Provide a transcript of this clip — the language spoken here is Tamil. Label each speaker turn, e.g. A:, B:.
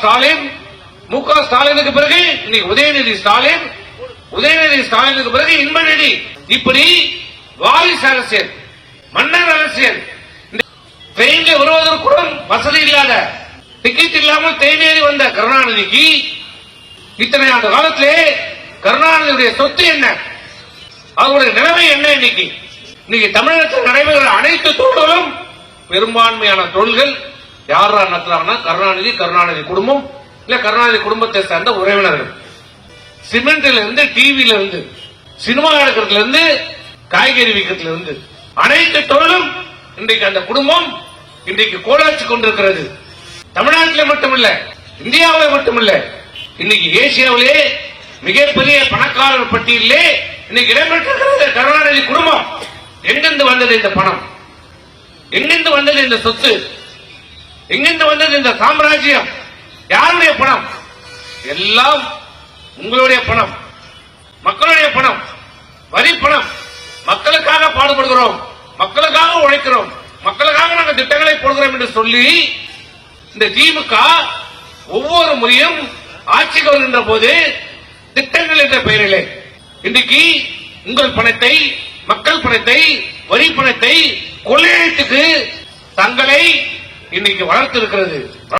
A: ஸ்டாலின் மு க ஸ்டாலினுக்கு பிறகு இன்னைக்கு உதயநிதி ஸ்டாலின் உதயநிதி ஸ்டாலினுக்கு பிறகு இன்பநிதி. இப்படி வாரிசு அரசியல் மன்னர் அரசியல் ட்ரெயின்ல வருவதற்குடன் வசதி இல்லாத டிக்கெட் இல்லாமல் தேனேறி வந்த கருணாநிதிக்கு இத்தனை ஆண்டு காலத்திலே கருணாநிதியுடைய சொத்து என்ன? அவருடைய நிலைமை என்ன இன்னைக்கு? இன்னைக்கு தமிழகத்தில் நடைபெறுகிற அனைத்து தொழில்களும் பெரும்பான்மையான தொழில்கள் யாரா நடத்துறாங்கன்னா கருணாநிதி கருணாநிதி குடும்பம் இல்ல கருணாநிதி குடும்பத்தை சேர்ந்த உறவினர்கள். சிமெண்ட்ல இருந்து டிவில இருந்து சினிமா எடுக்கிறதுல இருந்து காய்கறி விற்கிறதுல இருந்து அனைத்து தொழிலும் இன்றைக்கு அந்த குடும்பம் இன்றைக்கு கோலாச்சு கொண்டிருக்கிறது. தமிழ்நாட்டில் மட்டுமில்ல இந்தியாவில் மட்டுமில்ல இன்னைக்கு ஏசியாவிலே மிகப்பெரிய பணக்காரர் பட்டியலிலே இன்னைக்கு இடம்பெற்றிருக்கிறது கருணாநிதி குடும்பம். எங்கிருந்து வந்தது இந்த பணம்? எங்கிருந்து வந்தது இந்த சொத்து? எங்கிருந்து வந்தது இந்த சாம்ராஜ்யம்? யாருடைய பணம்? எல்லாம் உங்களுடைய பணம். மக்களுடைய பணம். வரி பணம். மக்களுக்காக பாடுபடுகிறோம். மக்களுக்காக உழைக்கிறோம். மக்களுக்காக நாங்கள் திட்டங்களை போடுகிறோம் என்று சொல்லி இந்த திமுக ஒவ்வொரு முறையும் ஆட்சிக்கு வருகின்ற போது திட்டங்கள் என்ற பெயரிலே இன்றைக்கு உங்கள் பணத்தை மக்கள் பணத்தை வரி பணத்தை கொள்ளையடித்துக்கு தங்களை இன்னைக்கு வளர்த்திருக்கிறது.